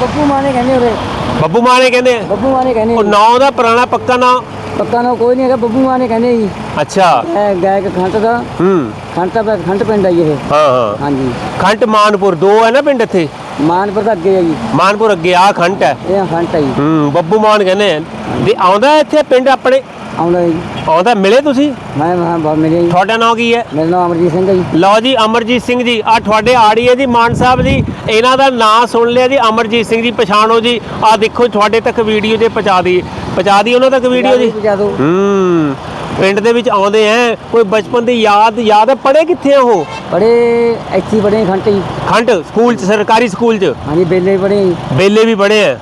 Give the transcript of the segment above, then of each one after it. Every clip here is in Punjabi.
ਬੱਬੂ ਮਾਨੇ ਕਹਿੰਦੇ ਉਰੇ ਬੱਬੂ ਮਾਨ ਕਹਿੰਦੇ ਆ? ਬੱਬੂ ਮਾਨੇ ਕਹਿੰਦੇ ਉਹ ਨਾਂ ਦਾ ਪੁਰਾਣਾ ਪੱਕਾ ਨਾਂ? ਪੱਕਾ ਨਾ ਕੋਈ ਨਹੀਂ ਹੈਗਾ ਬੱਬੂ ਮਾਨੇ ਕਹਿੰਦੇ ਜੀ। ਅੱਛਾ। ਇਹ ਗਾਇਕ ਖੰਟ ਦਾ। ਹੂੰ। ਖੰਟ ਦਾ ਖੰਟ ਪਿੰਡ ਆ ਜੀ ਇਹ। ਹਾਂ ਹਾਂ। ਹਾਂਜੀ। ਖੰਟ ਮਾਨਪੁਰ ਦੋ ਹੈ ਨਾ ਪਿੰਡ ਇੱਥੇ? ਮਾਨਪੁਰ ਦਾ ਅੱਗੇ ਆ ਜੀ। ਮਾਨਪੁਰ ਅੱਗੇ ਆ ਖੰਟ ਹੈ। ਇਹ ਖੰਟ ਆ ਜੀ। ਹੂੰ ਬੱਬੂ ਮਾਨ ਕਹਿੰਦੇ ਆ। ਵੀ ਆਉਂਦਾ ਇੱਥੇ ਪਿੰਡ ਆਪਣੇ? ਆਉਂਦਾ ਜੀ। ਆਉਂਦਾ ਮਿਲੇ ਤੁਸੀਂ? ਮੈਂ ਮੈਂ ਬਹੁਤ ਮਿਲਿਆ ਜੀ। ਤੁਹਾਡਾ ਨਾਂ ਕੀ ਹੈ? ਮੇਰਾ ਨਾਮ ਅਮਰਜੀਤ ਸਿੰਘ ਹੈ ਜੀ। ਲਓ ਜੀ ਅਮਰਜੀਤ ਸਿੰਘ ਜੀ ਆ ਤੁਹਾਡੇ ਆੜੀਏ ਜੀ ਮਾਨ ਸਾਹਿਬ ਜੀ ਇਹਨਾਂ ਦਾ ਨਾਂ ਸੁਣ ਲਿਆ ਜੀ ਅਮਰਜੀਤ ਸਿੰਘ ਜੀ ਪਛਾਣੋ ਜੀ ਆ ਦੇਖੋ ਤੁਹਾਡੇ ਤੱਕ ਵੀਡੀਓ ਜੇ ਪਹੁੰਚਾ ਦੀ ਪਹੁੰਚਾ ਦੀ ਉਹਨਾਂ ਤੱਕ ਵੀਡੀਓ ਜੀ? ਹੂੰ ਪਿੰਡ ਦੇ ਵਿੱਚ ਆਉਂਦੇ ਐ ਕੋਈ ਬਚਪਨ ਦੀ ਯਾਦ ਯਾਦ ਹੈ ਪੜੇ ਕਿੱਥੇ ਉਹ? ਬੜੇ ਹੀ ਬੜੇ ਖੰਟ ਜੀ। ਖੰਡ ਸਕੂਲ ਚ ਸਰਕਾਰੀ ਸਕੂਲ ਚ? ਹਾਂਜੀ ਬੇਲੇ ਵੀ ਬੜੇ ਬੇਲੇ ਵੀ ਪੜੇ ਐ?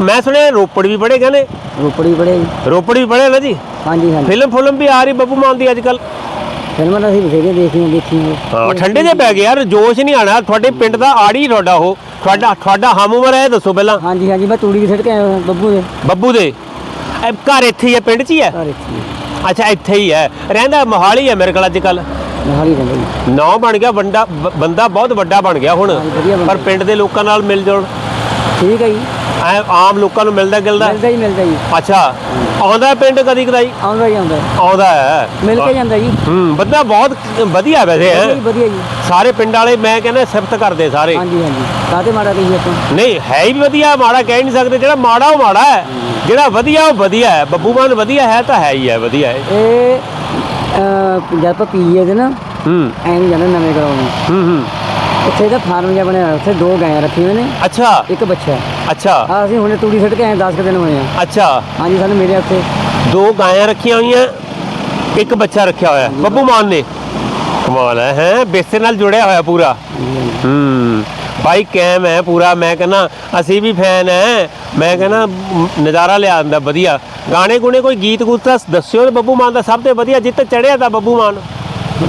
ਮੈਂ ਸੁਣਿਆ ਰੋਪੜ ਵੀ ਪੜੇ ਕਹਿੰਦੇ? ਰੋਪੜ ਵੀ ਬੜੇ ਜੀ। ਰੋਪੜ ਵੀ ਪੜੇ ਨਾ ਜੀ? ਹਾਂਜੀ ਹਾਂਜੀ। ਫਿਲਮ ਫਿਲਮ ਵੀ ਆ ਰਹੀ ਬੱਬੂ ਮਾਨ ਦੀ ਅੱਜ ਕੱਲ ਫਿਲਮਾਂ ਤਾਂ ਅਸੀਂ ਬਥੇਰੀਆਂ ਦੇਖੀਆਂ ਦੇਖੀਆਂ ਹਾਂ ਠੰਡੇ ਜੇ ਪੈ ਗਏ ਯਾਰ ਜੋਸ਼ ਨਹੀਂ ਆਣਾ ਤੁਹਾਡੇ ਪਿੰਡ ਦਾ ਆੜੀ ਤੁਹਾਡਾ ਉਹ। ਤੁਹਾਡਾ ਤੁਹਾਡਾ ਹਮ ਉਮਰ ਹੈ ਇਹ ਦੱਸੋ ਪਹਿਲਾਂ। ਹਾਂਜੀ ਹਾਂਜੀ ਮੈਂ ਤੂੜੀ ਵੀ ਸਿੱਟ ਕੇ ਆਇਆ ਹੋਇਆ ਬੱਬੂ ਦੇ। ਬੱਬੂ ਦੇ। ਇਹ ਘਰ ਇੱਥੇ ਹੀ ਹੈ ਪਿੰਡ 'ਚ ਹੀ ਹੈ? ਘਰ ਇੱਥੇ ਹੀ। ਅੱਛਾ ਇੱਥੇ ਹੀ ਹੈ। ਰਹਿੰਦਾ ਮੋਹਾਲੀ ਹੈ ਮੇਰੇ ਕੋਲ ਅੱਜ ਕੱਲ ਹੀ ਰਹਿੰਦਾ ਜੀ। ਨੌ ਬਣ ਗਿਆ ਬੰਦਾ ਬ- ਬੰਦਾ ਬਹੁਤ ਵੱਡਾ ਬਣ ਗਿਆ ਹੁਣ। ਹਾਂਜੀ, ਵਧੀਆ ਬਣ ਪਰ। ਪਿੰਡ ਦੇ ਲੋਕਾਂ ਨਾਲ ਮਿਲ ਜੁਲ ਠੀਕ ਹੈ ਜੀ। ਐ ਆਮ ਲੋਕਾਂ ਨੂੰ ਮਿਲਦਾ ਗਿਲਦਾ? ਮਿਲਦਾ ਹੀ ਮਿਲਦਾ ਜੀ। ਅੱਛਾ ਆਉਂਦਾ ਪਿੰਡ ਕਦੀ ਕਦਾਈ? ਆਉਂਦਾ ਹੀ ਆਉਂਦਾ ਆਉਂਦਾ ਹੈ। ਮਿਲ ਕੇ ਜਾਂਦਾ ਜੀ। ਹੂੰ ਬੰਦਾ ਬਹੁਤ ਵਧੀਆ ਵੈਸੇ। ਹੈ ਵਧੀਆ ਜੀ। ਸਾਰੇ ਪਿੰਡ ਵਾਲੇ ਮੈਂ ਕਹਿੰਦਾ ਸਿਫਤ ਕਰਦੇ ਸਾਰੇ। ਹਾਂਜੀ ਹਾਂਜੀ। ਕਾਹਤੇ ਮਾੜਾ ਕਹੀ ਆਪਾਂ? ਨਹੀਂ ਹੈ ਹੀ ਵਧੀਆ ਮਾੜਾ ਕਹਿ ਨਹੀਂ ਸਕਦੇ। ਜਿਹੜਾ ਮਾੜਾ ਉਹ ਮਾੜਾ ਹੈ। ਜਿਹੜਾ ਵਧੀਆ ਉਹ ਵਧੀਆ ਹੈ। ਬੱਬੂ ਮਾਨ ਵਧੀਆ ਹੈ ਤਾਂ ਹੈ ਹੀ ਹੈ ਵਧੀਆ ਹੈ। ਇਹ ਜਦ ਆਪਾਂ ਪੀਏ ਦੇ ਨਾ ਹੂੰ। ਐਂ ਜਾਣਾ ਨਵੇਂ ਕਰਾਉਣੇ ਹੂੰ ਹੂੰ। ਉੱਥੇ ਦਾ ਫਾਰਮ ਜਿਹਾ ਬਣਿਆ ਹੋਇਆ, ਉੱਥੇ ਦੋ ਗਾਇਆਂ ਰੱਖੀਆਂ ਹੋਈਆਂ ਨੇ ਅੱਛਾ। ਇੱਕ ਬੱਚਾ ਅੱਛਾ। ਆ ਅਸੀਂ ਹੁਣੇ ਤੂੜੀ ਸਿੱਟ ਕੇ ਆਏ 10 ਦਿਨ ਹੋਏ ਆ। ਅੱਛਾ। ਹਾਂਜੀ ਸਾਨੂੰ ਮਿਲਿਆ ਉੱਥੇ। ਦੋ ਗਾਇਆਂ ਰੱਖੀਆਂ ਹੋਈਆਂ ਇੱਕ ਬੱਚਾ ਰੱਖਿਆ ਹੋਇਆ। ਬੱਬੂ ਮਾਨ ਨੇ। ਕਮਾਲ ਹੈ ਹੈ? ਬੇਸੇ ਨਾਲ ਜੁੜਿਆ ਹੋਇਆ ਪੂਰਾ। ਹੂੰ। ਬਾਈ ਕੈਮ ਹੈ ਪੂਰਾ। ਮੈਂ ਕਹਿੰਦਾ ਅਸੀਂ ਵੀ ਫੈਨ ਹੈ। ਮੈਂ ਕਹਿੰਦਾ ਨਜ਼ਾਰਾ ਲਿਆ ਆਂਦਾ ਵਧੀਆ। ਗਾਣੇ ਗੁਣੇ ਕੋਈ ਗੀਤ ਗੂਤ ਤਾਂ ਦੱਸਿਓ ਬੱਬੂ ਮਾਨ ਦਾ ਸਭ ਤੋਂ ਵਧੀਆ ਜਿੱਤ ਚੜਿਆ ਤਾਂ ਬੱਬੂ ਮਾਨ।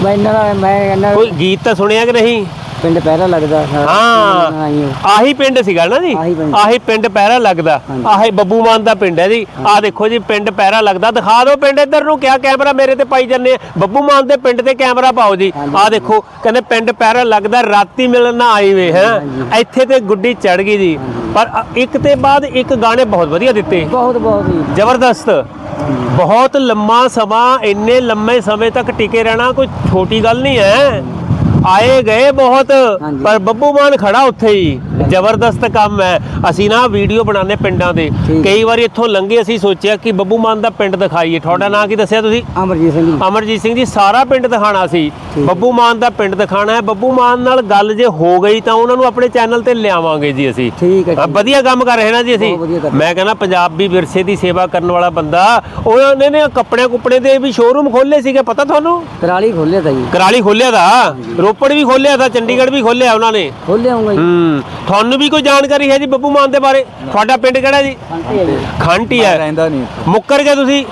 ਮੈਂ ਇਹਨਾਂ ਦਾ ਮੈਂ ਇਹਨਾਂ ਕੋਈ ਗੀਤ ਤਾਂ ਸੁਣਿਆ ਕਿ ਨਹੀਂ? ਪਿੰਡ ਪਹਿਰਾ ਲੱਗਦਾ ਹਾਂ। ਆਈ ਹੋ। ਆਹੀ ਪਿੰਡ ਸੀਗਾ ਨਾ ਜੀ? ਆਹੀ ਪਿੰਡ। ਆਹੀ ਪਿੰਡ ਪਹਿਰਾ ਲੱਗਦਾ। ਆਹੀ ਬੱਬੂ ਮਾਨ ਦਾ ਪਿੰਡ ਹੈ ਜੀ। ਆਹ ਦੇਖੋ ਜੀ ਪਿੰਡ ਪਹਿਰਾ ਲੱਗਦਾ। ਦਿਖਾ ਦਿਓ ਪਿੰਡ ਇੱਧਰ ਨੂੰ ਕਿਆ ਕੈਮਰਾ ਮੇਰੇ ਤੇ ਪਾਈ ਜੰਨੇ ਆ। ਬੱਬੂ ਮਾਨ ਦੇ ਪਿੰਡ ਤੇ ਕੈਮਰਾ ਪਾਓ ਜੀ। ਆਹ ਦੇਖੋ ਕਹਿੰਦੇ ਪਿੰਡ ਪਹਿਰਾ ਲੱਗਦਾ ਰਾਤੀ ਮਿਲਣ ਨਾ ਆਈ ਵੇ ਹੈ। ਇੱਥੇ ਤੇ ਗੁੱਡੀ ਚੜ ਗਈ ਜੀ। ਪਰ ਅ- ਇੱਕ ਤੇ ਬਾਅਦ ਇੱਕ ਗਾਣੇ ਬਹੁਤ ਵਧੀਆ ਦਿੱਤੇ। ਬਹੁਤ ਬਹੁਤ ਜੀ। ਜ਼ਬਰਦਸਤ। ਬਹੁਤ ਲੰਮਾ ਸਮਾਂ ਇੰਨੇ ਲੰਮੇ ਸਮੇਂ ਤੱਕ ਟਿਕੇ ਰਹਿਣਾ ਕੋਈ ਛੋਟੀ ਗੱਲ ਨਹੀਂ ਹੈ। ਆਏ ਗਏ ਬਹੁਤ। ਪਰ ਬੱਬੂ ਮਾਨ ਖੜਾ ਉੱਥੇ ਹੀ। ਜ਼ਬਰਦਸਤ ਕੰਮ ਹੈ। ਅਸੀਂ ਨਾ ਵੀਡੀਓ ਬਣਾਉਂਦੇ ਪਿੰਡਾਂ ਦੇ। ਕਈ ਵਾਰੀ ਇੱਥੋਂ ਲੰਘੇ ਅਸੀਂ ਸੋਚਿਆ ਕਿ ਬੱਬੂ ਮਾਨ ਦਾ ਪਿੰਡ ਦਿਖਾਈਏ। ਤੁਹਾਡਾ ਨਾਂ ਕੀ ਦੱਸਿਆ ਤੁਸੀਂ? ਅਮਰਜੀਤ ਸਿੰਘ ਜੀ। ਅਮਰਜੀਤ ਸਿੰਘ ਜੀ ਸਾਰਾ ਪਿੰਡ ਦਿਖਾਣਾ ਸੀ। ਬੱਬੂ ਮਾਨ ਦਾ ਪਿੰਡ ਦਿਖਾਣਾ ਹੈ। ਬੱਬੂ ਮਾਨ ਨਾਲ ਗੱਲ ਜੇ ਹੋ ਗਈ ਤਾਂ ਉਹਨਾਂ ਨੂੰ ਆਪਣੇ ਚੈਨਲ ਤੇ ਲਿਆਵਾਂਗੇ ਜੀ ਅਸੀਂ। ਠੀਕ ਹੈ। ਵਧੀਆ ਕੰਮ ਕਰ ਰਹੇ ਨਾ ਜੀ ਅਸੀਂ। ਮੈਂ ਕਹਿੰਦਾ ਪੰਜਾਬੀ ਵਿਰਸੇ ਦੀ ਸੇਵਾ ਕਰਨ ਵਾਲਾ ਬੰਦਾ। ਉਹਨਾਂ ਨੇ ਕੱਪੜੇ ਕੁੱਪੜੇ ਦੇ ਵੀ ਸ਼ੋਰੂਮ ਖੋਲੇ ਸੀਗੇ ਪਤਾ ਤੁਹਾਨੂੰ? ਕਰਾਲੀ ਖੋਲਿਆ ਤਾਂ ਜੀ। ਕਰਾਲੀ ਖੋਲਿਆ ਦਾ ਰੋਪੜ ਵੀ ਖੋਲਿਆ ਦਾ ਚੰਡੀਗੜ੍ਹ ਵੀ ਖੋਲਿਆ ਉਹਨਾਂ ਨੇ। ਖੋਲਿਆ ਆਉਂਗਾ ਜੀ। ਹੂੰ ਤੁਹਾਨੂੰ ਵੀ ਕੋਈ ਜਾਣਕਾਰੀ ਹੈ ਜੀ ਬੱਬੂ ਮਾਨ ਦੇ ਬਾਰੇ? ਤੁਹਾਡਾ ਪਿੰਡ ਕਿਹੜਾ ਜੀ? ਖੰਟੀ ਹੈ ਜੀ। ਖੰਟ ਹੀ। ਹੈ ਰਹਿੰਦਾ ਨਹੀਂ ਮੁੱਕਰ ਗਏ ਤੁਸੀਂ?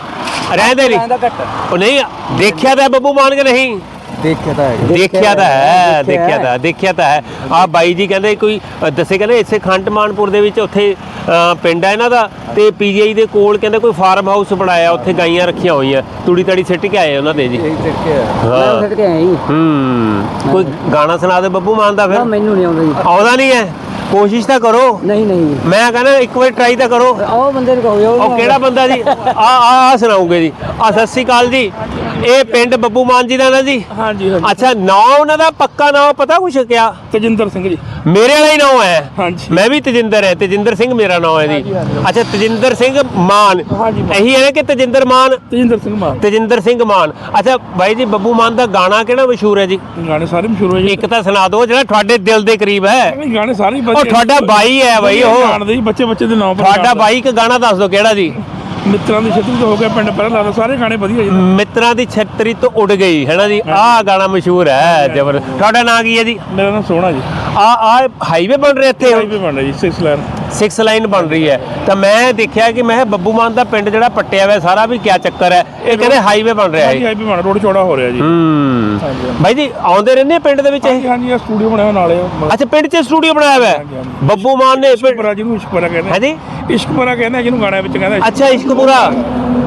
ਰਹਿੰਦੇ ਨਹੀਂ? ਰਹਿੰਦਾ ਘੱਟ। ਉਹ ਨਹੀਂ ਦੇਖਿਆ ਤਾਂ ਹੈ ਬੱਬੂ ਮਾਨ ਕਿ ਨਹੀਂ? ਦੇਖਿਆ ਤਾਂ ਹੈ ਦੇਖਿਆ ਤਾਂ ਹੈ ਦੇਖਿਆ ਤਾਂ ਦੇਖਿਆ ਤਾਂ ਹੈ। ਆ ਬਾਈ ਜੀ ਕਹਿੰਦੇ ਕੋਈ ਦੱਸੇ ਕਹਿੰਦੇ ਇੱਥੇ ਖੰਡ ਮਾਨਪੁਰ ਦੇ ਵਿੱਚ ਉੱਥੇ ਪਿੰਡ ਹੈ ਇਹਨਾਂ ਦਾ ਤੇ ਪੀਜੀਆਈ ਦੇ ਕੋਲ ਕਹਿੰਦੇ ਕੋਈ ਫਾਰਮ ਹਾਊਸ ਬਣਾਇਆ ਉੱਥੇ ਗਾਈਆਂ ਰੱਖੀਆਂ ਹੋਈਆਂ। ਤੂੜੀ ਤੜੀ ਸਿੱਟ ਕੇ ਆਏ ਉਹਨਾਂ ਦੇ ਜੀ। ਹਾਂ। ਸਿੱਟ ਕੇ ਹੂੰ। ਕੋਈ ਗਾਣਾ ਸੁਣਾ ਦੇ ਬੱਬੂ ਮਾਨ ਦਾ ਫਿਰ? ਮੈਨੂੰ ਨਹੀਂ ਆਉਂਦਾ ਜੀ। ਆਉਂਦਾ ਨਹੀਂ ਹੈ? ਕੋਸ਼ਿਸ਼ ਤਾਂ ਕਰੋ। ਨਹੀਂ ਨਹੀਂ। ਮੈਂ ਕਹਿੰਦਾ ਇੱਕ ਵਾਰ ਟਰਾਈ ਤਾਂ ਕਰੋ। ਉਹ ਬੰਦੇ ਨੂੰ ਕਹੋ ਉਹ ਕਿਹੜਾ ਬੰਦਾ ਜੀ? ਆ ਆ ਆ ਸੁਣਾਉਂਗੇ ਜੀ। ਆ ਸਤਿ ਸ੍ਰੀ ਅਕਾਲ ਜੀ। ਇਹ ਪਿੰਡ ਬੱਬੂ ਮਾਨ ਜੀ ਦਾ ਨਾ ਜੀ? ਹਾਂਜੀ ਹਾਂਜੀ। ਅੱਛਾ ਨਾਂ ਉਹਨਾਂ ਦਾ ਪੱਕਾ ਨਾਂ ਪਤਾ ਕੁਛ ਕਿਆ? ਤਜਿੰਦਰ ਸਿੰਘ ਜੀ। ਮੇਰੇ ਵਾਲਾ ਹੀ ਨਾਮ ਹੈ। ਹਾਂਜੀ। ਮੈਂ ਵੀ ਤਜਿੰਦਰ ਹੈ ਤਜਿੰਦਰ ਸਿੰਘ ਮੇਰਾ ਨਾਮ ਹੈ ਜੀ। ਅੱਛਾ ਤਜਿੰਦਰ ਸਿੰਘ ਮਾਨ। ਹਾਂਜੀ, ਮਾਨ। ਇਹੀ ਹੈ ਕਿ ਤਜਿੰਦਰ ਮਾਨ? ਤਜਿੰਦਰ ਸਿੰਘ ਮਾਨ। ਤਜਿੰਦਰ ਸਿੰਘ ਮਾਨ। ਅੱਛਾ ਬਾਈ ਜੀ ਬੱਬੂ ਮਾਨ ਦਾ ਗਾਣਾ ਕਿਹੜਾ ਮਸ਼ਹੂਰ ਹੈ ਜੀ? ਗਾਣੇ ਸਾਰੇ ਮਸ਼ਹੂਰ ਹੋਏ ਜੀ। ਇੱਕ ਤਾਂ ਸੁਣਾ ਦਿਓ ਜਿਹੜਾ ਤੁਹਾਡੇ ਦਿਲ ਦੇ ਕਰੀਬ ਹੈ। ਨਹੀਂ, ਗਾਣੇ ਸਾਰੇ ਹੀ ਉਹ ਤੁਹਾਡਾ ਬਾਈ ਹੈ ਬਾਈ ਉਹ। ਜਾਣਦੇ ਜੀ ਬੱਚੇ ਬੱਚੇ ਦੇ ਨਾਮ ਤੁਹਾਡਾ ਬਾਈ ਇੱਕ ਗਾਣਾ ਦੱਸ ਦਿਓ ਕਿਹੜਾ ਜੀ? ਮਿੱਤਰਾਂ ਦੀ ਛਤਰੀ ਤੋਂ ਹੋ ਗਿਆ ਪਿੰਡ ਪਹਿਲਾਂ ਲੱਗਦਾ ਸਾਰੇ ਗਾਣੇ ਵਧੀਆ ਜੀ। ਮਿੱਤਰਾਂ ਦੀ ਛਤਰੀ ਤੋਂ ਉੱਡ ਗਈ ਹੈ ਨਾ ਜੀ? ਆਹ ਗਾਣਾ ਮਸ਼ਹੂਰ ਹੈ ਜਬਰ ਤੁਹਾਡਾ ਨਾਂ ਕੀ ਹੈ ਜੀ? ਮੇਰਾ ਨਾਮ ਸੋਹਣਾ ਜੀ। ਆ ਆ ਹਾਈਵੇ ਬਣ ਰਿਹਾ ਇੱਥੇ? ਹਾਈਵੇ ਬਣ ਰਿਹਾ ਜੀ 6 ਲਾਈਨ 6 ਲਾਈਨ ਬਣ ਰਹੀ ਹੈ। ਤਾਂ ਮੈਂ ਦੇਖਿਆ ਕਿ ਮੈਂ ਬੱਬੂ ਮਾਨ ਦਾ ਪਿੰਡ ਜਿਹੜਾ ਪੱਟਿਆ ਹੋਇਆ ਸਾਰਾ ਵੀ ਕਿਆ ਚੱਕਰ ਹੈ। ਇਹ ਕਹਿੰਦੇ ਹਾਈਵੇ ਬਣ ਰਿਹਾ ਹਾਂਜੀ ਹੈ ਹਾਈਵੇ ਬਣ ਰੋਡ ਚੌੜਾ ਹੋ ਰਿਹਾ ਜੀ। ਹੂੰ। ਹਾਂਜੀ। ਬਾਈ ਜੀ ਆਉਂਦੇ ਰਹਿੰਦੇ ਪਿੰਡ ਦੇ ਵਿੱਚ ਇਹ? ਹਾਂਜੀ ਹਾਂਜੀ ਇਹ ਸਟੂਡੀਓ ਬਣਾਇਆ ਨਾਲੇ। ਅੱਛਾ ਪਿੰਡ 'ਚ ਸਟੂਡੀਓ ਬਣਾਇਆ ਹੋਇਆ ਹੈ? ਹਾਂਜੀ, ਹਾਂਜੀ। ਬੱਬੂ ਮਾਨ ਨੇ ਇਸ਼ਕਪੁਰਾ ਜਿਹਨੂੰ ਇਸ਼ਕਪੁਰਾ ਕਹਿੰਦੇ ਹੈ ਜੀ ਇਸ਼ਕਪੁਰਾ ਕਹਿੰਦੇ ਜਿਹਨੂੰ ਗਾਣੇ ਵਿੱਚ ਕਹਿੰਦੇ ਅੱਛਾ ਇਸ਼ਕ ਕੋਟਕਪੂਰਾ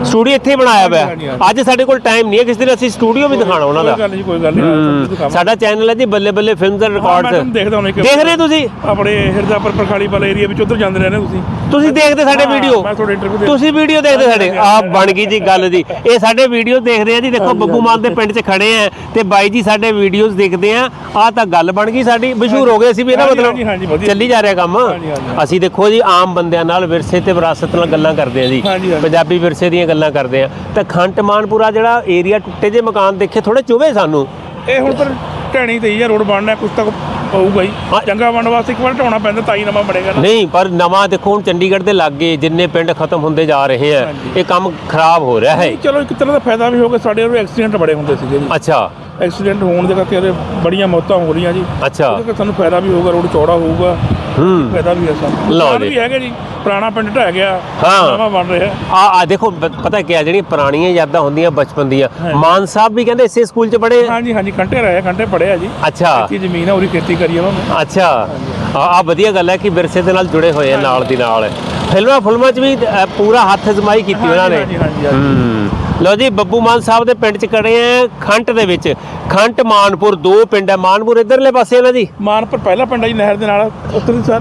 ਸਟੂਡੀਓ ਇੱਥੇ ਹੀ ਬਣਾਇਆ ਹੋਇਆ। ਹੈ। ਅੱਜ ਸਾਡੇ ਕੋਲ ਟਾਈਮ ਨਹੀਂ ਹੈ ਕਿਸੇ ਦਿਨ ਅਸੀਂ ਸਟੂਡੀਓ ਵੀ ਦਿਖਾਣਾ ਉਹਨਾਂ ਕੋਈ ਦਾ ਗੱਲ ਨਹੀਂ ਕੋਈ ਗੱਲ ਨਹੀਂ ਹੂੰ। ਦਿਖਾਵਾਂ। ਸਾਡਾ ਚੈਨਲ ਹੈ ਜੀ ਬੱਲੇ ਬੱਲੇ ਫਿਲਮਸ ਐਂਡ ਹਾਂ, ਮੈਂ ਰਿਕਾਰਡਸ ਤੁਹਾਨੂੰ ਦੇਖਦਾ ਹੁੰਦਾ ਇੱਕ- ਦੇਖ ਰਹੇ ਤੁਸੀਂ? ਆਪਣੇ ਹਿਰਦਾਪੁਰ ਪਰਖਾਲੀ ਵਾਲਾ ਏਰੀਆ ਵਿੱਚ ਉਧਰ ਜਾਂਦੇ ਰਹਿੰਦੇ ਤੁਸੀਂ। ਤੁਸੀਂ ਦੇਖਦੇ ਸਾਡੇ ਹਾਂ, ਵੀਡੀਓ ਮੈਂ ਤੁਹਾਡੇ ਇੰਟਰਵਿਊ ਦੇ ਤੁਸੀਂ ਵੀਡੀਓ ਦੇਖਦੇ ਸਾਡੇ। ਹਾਂਜੀ, ਆ ਹਾਂਜੀ, ਬਣ ਗਈ ਜੀ ਗੱਲ ਜੀ। ਇਹ ਸਾਡੇ ਵੀਡੀਓ ਦੇਖਦੇ ਆ ਜੀ। ਦੇਖੋ ਬੱਬੂ ਮਾਨ ਦੇ ਪਿੰਡ 'ਚ ਖੜੇ ਆ ਤੇ ਬਾਈ ਜੀ ਸਾਡੇ ਵੀਡੀਓਜ਼ ਦੇਖਦੇ ਆ। ਆ ਤਾਂ ਗੱਲ ਬਣ ਗਈ ਸਾਡੀ। ਮਸ਼ਹੂਰ ਹੋ ਗਏ ਅਸੀਂ ਵੀ ਇਹਦਾ ਹਾਂਜੀ, ਹਾਂਜੀ, ਹਾਂਜੀ, ਮਤਲਬ ਵਧੀਆ। ਚੱਲੀ ਜਾ ਰਿਹਾ ਕੰਮ। ਹਾਂਜੀ, ਹਾਂਜੀ। ਅਸੀਂ ਦੇਖੋ ਜੀ ਆਮ ਬੰਦਿਆਂ ਨਾਲ ਵਿਰਸੇ ਤੇ ਵਿਰਾਸਤ ਨਾਲ ਗੱਲਾਂ ਕਰਦੇ ਆ ਜੀ। ਹਾਂਜੀ, ਹਾਂਜੀ। ਪੰਜਾਬੀ ਵਿਰਸੇ ਦੀਆਂ ਗੱਲਾਂ ਕਰਦੇ ਆ। ਤਾਂ ਖੰਟ ਮਾਨਪੁਰਾ ਜਿਹੜਾ ਏਰੀਆ ਟੁੱਟੇ ਜੇ ਮਕਾਨ ਦੇਖੇ ਥੋੜੇ ਚੁਭੇ ਸਾਨੂੰ। ਇਹ ਹੁਣ ਪਰ ਢਹਿਣੀ ਤੇ ਹੀ ਆ ਰੋਡ ਬਣਨਾ ਕੁਝ ਤੱਕ ਪਊਗਾ ਹੀ। ਚੰਗਾ ਬਣਨ ਵਾਸਤੇ ਇੱਕ ਵਾਰ ਢਾਉਣਾ ਪੈਂਦਾ ਤਾਂ ਹੀ ਨਵਾਂ ਬਣੇਗਾ ਨਹੀਂ ਪਰ ਨਵਾਂ ਦੇਖੋ ਹੁਣ ਚੰਡੀਗੜ੍ਹ ਦੇ ਲਾਗੇ ਜਿੰਨੇ ਪਿੰਡ ਖਤਮ ਹੁੰਦੇ ਜਾ ਰਹੇ ਆ। ਇਹ ਕੰਮ ਖਰਾਬ ਹੋ ਰਿਹਾ ਹੈ। ਚਲੋ ਇੱਕ ਤਰ੍ਹਾਂ ਦਾ ਫਾਇਦਾ ਵੀ ਹੋ ਗਿਆ ਸਾਡੇ ਉਰੇ ਐਕਸੀਡੈਂਟ ਬੜੇ ਹੁੰਦੇ ਸੀਗੇ ਜੀ। ਅੱਛਾ। ਐਕਸੀਡੈਂਟ ਹੋਣ ਦੇ ਕਰਕੇ ਉਰੇ ਬੜੀਆਂ ਮੌਤਾਂ ਹੋ ਰਹੀਆਂ ਜੀ। ਅੱਛਾ। ਉਹਦੇ ਕਰਕੇ ਸਾਨੂੰ ਫਾਇਦਾ ਵੀ ਹੋਊਗਾ ਰੋਡ ਚੌੜਾ ਹੋਊਗਾ। ਹੂੰ। ਫਾਇਦਾ ਵੀ ਹੈ ਸਾਨੂੰ। ਲਓ ਨੁਕਸਾਨ ਜੀ। ਵੀ ਹੈਗੇ ਜੀ ਪੁਰਾਣਾ ਪਿੰਡ ਢਹਿ ਗਿਆ ਹਾਂ। ਨਵਾਂ ਬਣ ਰਿਹਾ। ਆ ਆ ਦੇਖੋ ਪਤਾ ਕੀ ਆ ਜਿਹੜੀਆਂ ਪੁਰਾਣੀਆਂ ਯਾਦਾਂ ਹੁੰਦੀਆਂ ਬਚਪਨ ਦੀਆਂ। ਮਾਨ ਸਾਹਿਬ ਵੀ ਕਹਿੰਦੇ ਇਸੇ ਸਕੂਲ 'ਚ ਪੜ੍ਹੇ? ਆ? ਹਾਂਜੀ ਹਾਂਜੀ ਘੰਟੇ ਰਹੇ ਘੰਟੇ ਪੜਿਆ ਜੀ। ਅੱਛਾ। ਕੀ ਜ਼ਮੀਨ ਹੈ ਉਹਦੀ ਖੇਤੀ ਕਰੀ ਉਹਨਾਂ ਨੇ। ਅੱਛਾ। ਆ ਆ ਵਧੀਆ ਗੱਲ ਹੈ ਕਿ ਵਿਰਸੇ ਦੇ ਨਾਲ ਜੁੜੇ ਹੋਏ ਆ ਨਾਲ ਦੀ ਨਾਲ। ਫਿਲਮਾਂ ਫਿਲਮਾਂ 'ਚ ਵੀ ਅ, ਪੂਰਾ ਹੱਥ ਅਜ਼ਮਾਈ ਕੀਤੀ ਉਹਨਾਂ ਨੇ। ਹਾਂਜੀ ਹਾਂਜੀ ਹਾਂਜੀ। ਹੂੰ। ਲਓ ਜੀ ਬੱਬੂ ਮਾਨ ਸਾਹਿਬ ਦੇ ਪਿੰਡ 'ਚ ਖੜੇ ਆ ਖੰਟ ਦੇ ਵਿੱਚ। ਖੰਟ ਮਾਨਪੁਰ ਦੋ ਪਿੰਡ ਹੈ ਮਾਨਪੁਰ ਇਧਰਲੇ ਪਾਸੇ ਹੈ ਨਾ ਜੀ? ਮਾਨਪੁਰ ਪਹਿਲਾ ਪਿੰਡ ਹੈ ਜੀ ਨਹਿਰ ਦੇ ਨਾਲ। ਉੱਤਰੀ ਸਰ।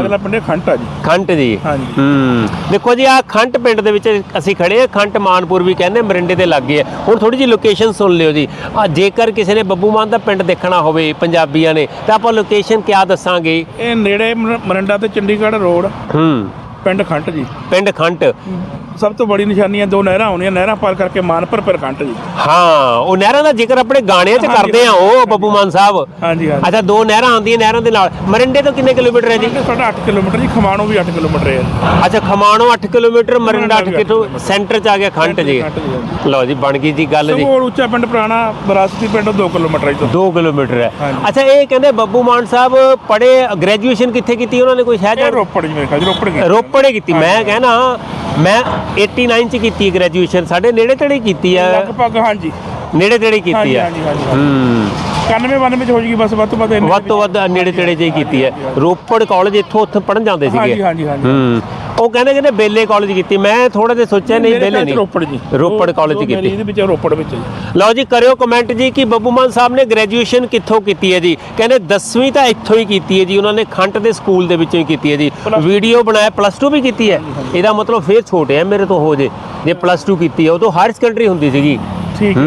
ਅਗਲਾ ਪਿੰਡ ਖੰਟਾ ਜੀ। ਖੰਟ ਜੀ। ਹਾਂਜੀ। ਹੂੰ। ਦੇਖੋ ਜੀ ਆ ਖੰਟ ਪਿੰਡ ਦੇ ਵਿੱਚ ਅਸੀਂ ਖੜੇ ਆ। ਖੰਟ ਮਾਨਪੁਰ ਵੀ ਕਹਿੰਦੇ ਮਰਿੰਡੇ ਦੇ ਲਾਗੇ ਆ। ਹੁਣ ਥੋੜੀ ਜੀ ਲੋਕੇਸ਼ਨ ਸੁਣ ਲਿਓ ਜੀ। ਆ ਜੇਕਰ ਕਿਸੇ ਨੇ ਬੱਬੂ ਮਾਨ ਦਾ ਪਿੰਡ ਦੇਖਣਾ ਹੋਵੇ ਪੰਜਾਬੀਆਂ ਨੇ ਤਾਂ ਆਪਾਂ ਲੋਕੇਸ਼ਨ ਕਿਆ ਦੱਸਾਂਗੇ? ਇਹ ਨੇੜੇ ਮਰ- ਮਰਿੰਡਾ ਤੇ ਚੰਡੀਗੜ੍ਹ ਰੋਡ ਹੂੰ। ਪਿੰਡ ਖੰਟ ਜੀ। ਪਿੰਡ ਖੰਟ। ਸਭ ਤੋਂ ਬੜੀ ਨਿਸ਼ਾਨੀ ਹੈ ਦੋ ਨਹਿਰਾਂ ਆਉਣੀਆਂ ਨਹਿਰਾਂ ਪਾਰ ਕਰਕੇ ਮਾਨਪੁਰ ਫਿਰ ਖੰਟ ਜੀ। ਹਾਂ ਉਹ ਨਹਿਰਾਂ ਦਾ ਜ਼ਿਕਰ ਆਪਣੇ ਗਾਣਿਆਂ 'ਚ ਕਰਦੇ ਆ ਉਹ ਬੱਬੂ ਮਾਨ ਸਾਹਿਬ। ਹਾਂਜੀ ਹਾਂਜੀ। ਅੱਛਾ ਦੋ ਨਹਿਰਾਂ ਆਉਂਦੀਆਂ ਨਹਿਰਾਂ ਦੇ ਨਾਲ। ਮਰਿੰਡੇ ਤੋਂ ਕਿੰਨੇ ਕਿਲੋਮੀਟਰ ਹੈ ਜੀ? ਸਾਡਾ 8 ਕਿਲੋਮੀਟਰ ਜੀ ਖਮਾਣੋ ਵੀ 8 ਕਿਲੋਮੀਟਰ ਹੈ। ਅੱਛਾ ਖਮਾਣੋ 8 ਕਿਲੋਮੀਟਰ ਮਰਿੰਡਾ 8 ਮਰਿੰਡਾ ਵੀ ਕਿਲੋ ਸੈਂਟਰ 'ਚ ਆ ਗਿਆ ਖੰਟ ਜੀ। ਲਓ ਜੀ ਬਣ ਗਈ ਜੀ ਗੱਲ ਜੀ। ਸਗੋਲ ਉੱਚਾ ਪਿੰਡ ਪੁਰਾਣਾ ਵਿਰਾਸਤੀ ਪਿੰਡ 2 ਕਿਲੋਮੀਟਰ ਹੈ ਜੀ। ਤੋਂ 2 ਕਿਲੋਮੀਟਰ ਹੈ। ਅੱਛਾ ਇਹ ਕਹਿੰਦੇ ਬੱਬੂ ਮਾਨ ਸਾਹਿਬ ਪੜ੍ਹੇ ਗ੍ਰੈਜੂਏਸ਼ਨ ਕਿੱਥੇ ਕੀਤੀ ਉਹਨਾਂ ਨੇ ਕੋਈ ਸ਼ਹਿਰ ਰੋਪੜ ਜੀ ਮੇਰੇ ਖਿਆਲ ਰੋਪੜ ਰੋਪੜੇ ਕੀਤੀ। ਮੈਂ ਕਹਿਣਾ ਮੈਂ 89 ਚ ਕੀਤੀ ਗ੍ਰੈਜੂਏਸ਼ਨ ਸਾਡੇ ਨੇੜੇ ਤੇੜੇ ਕੀਤੀ ਆ। ਲਗਭਗ ਹਾਂਜੀ। ਨੇੜੇ ਤੇੜੇ ਕੀਤੀ ਆ। ਹਾਂਜੀ ਹਾਂਜੀ ਹੂੰ। 91 92 ਵਿੱਚ ਹੋ ਜੂਗੀ ਬਸ ਵੱਧ ਤੋਂ ਵੱਧ ਇੰਨੇ ਵੱਧ ਤੋਂ ਵੱਧ ਨੇੜੇ ਤੇੜੇ ਚ ਹੀ ਕੀਤੀ ਹੈ। ਰੋਪੜ ਕਾਲਜ ਇੱਥੋਂ ਉੱਥੇ ਪੜਨ ਜਾਂਦੇ ਸੀਗੇ। ਹਾਂਜੀ ਹਾਂਜੀ ਹਾਂਜੀ। ਹੂੰ। ਉਹ ਕਹਿੰਦੇ ਕਹਿੰਦੇ ਬੇਲੇ ਕਾਲਜ ਕੀਤੀ। ਮੈਂ ਥੋੜਾ ਜਿਹਾ ਸੋਚਿਆ ਨਹੀਂ ਮੇਰੇ ਬੇਲੇ 'ਚ ਨਹੀਂ। ਰੋਪੜ ਜੀ। ਰੋਪੜ ਕਾਲਜ ਕੀਤੀ। ਮੇਰੀ ਇਹਦੇ ਵਿੱਚ ਰੋਪੜ ਵਿੱਚ ਜੀ। ਲਓ ਜੀ ਕਰਿਓ ਕਮੈਂਟ ਜੀ ਕਿ ਬੱਬੂ ਮਾਨ ਸਾਹਿਬ ਨੇ ਗ੍ਰੈਜੂਏਸ਼ਨ ਕਿੱਥੋਂ ਕੀਤੀ ਹੈ ਜੀ? ਕਹਿੰਦੇ 10ਵੀਂ ਤਾਂ ਇੱਥੋਂ ਹੀ ਕੀਤੀ ਹੈ ਜੀ। ਉਹਨਾਂ ਨੇ ਖੰਟ ਦੇ ਸਕੂਲ ਦੇ ਵਿੱਚੋਂ ਹੀ ਕੀਤੀ ਹੈ ਜੀ। ਵੀਡੀਓ ਬਣਾਇਆ ਪਲੱਸ 2 ਵੀ ਕੀਤੀ ਹੈ। ਇਹਦਾ ਮਤਲਬ ਫੇਰ ਛੋਟੇ ਆ ਮੇਰੇ ਤੋਂ ਹੋ ਜੇ। ਜੇ ਪਲੱਸ 2 ਕੀਤੀ ਹੈ ਉਹ ਤੋਂ ਹਾਇਰ ਸੈਕੰਡਰੀ ਹੁੰਦੀ ਸੀਗੀ। ਠੀਕ ਹੈ।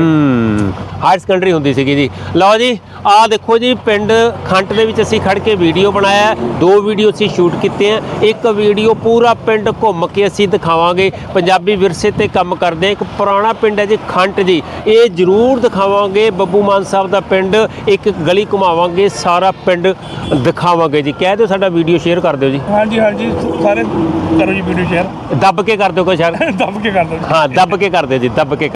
ਹਾਇਰ ਸੈਕੰਡਰੀ ਹੁੰਦੀ ਸੀਗੀ ਜੀ। ਲਓ ਜੀ ਆਹ ਦੇਖੋ ਜੀ ਪਿੰਡ ਖੰਟ ਦੇ ਵਿੱਚ ਅਸੀਂ ਖੜ ਕੇ ਵੀਡੀਓ ਬਣਾਇਆ। ਦੋ ਵੀਡੀਓ ਅਸੀਂ ਸ਼ੂਟ ਕੀਤੇ ਆ ਇੱਕ ਵੀਡੀਓ ਪੂਰਾ ਪਿੰਡ ਘੁੰਮ ਕੇ ਅਸੀਂ ਦਿਖਾਵਾਂਗੇ। ਪੰਜਾਬੀ ਵਿਰਸੇ ਤੇ ਕੰਮ ਕਰਦੇ ਇੱਕ ਪੁਰਾਣਾ ਪਿੰਡ ਹੈ ਜੀ ਖੰਟ ਜੀ। ਇਹ ਜ਼ਰੂਰ ਦਿਖਾਵਾਂਗੇ। ਬੱਬੂ ਮਾਨ ਸਾਹਿਬ ਦਾ ਪਿੰਡ ਇੱਕ ਗਲੀ ਘੁਮਾਵਾਂਗੇ। ਸਾਰਾ ਪਿੰਡ ਦਿਖਾਵਾਂਗੇ ਜੀ। ਕਹਿ ਦਿਓ ਸਾਡਾ ਵੀਡੀਓ ਸ਼ੇਅਰ ਕਰ ਦਿਓ ਜੀ। ਹਾਂਜੀ ਹਾਂਜੀ। ਸਾਰੇ ਕਰੋ ਜੀ ਵੀਡੀਓ ਸ਼ੇਅਰ। ਦੱਬ ਕੇ ਕਰ ਦਿਓ ਕੋਈ ਸ਼ੇਅਰ ਦੱਬ ਕੇ ਕਰ ਦਿਓ। ਹਾਂ ਦੱਬ ਕੇ ਕਰ ਦਿਓ ਜੀ ਦੱਬ ਕੇ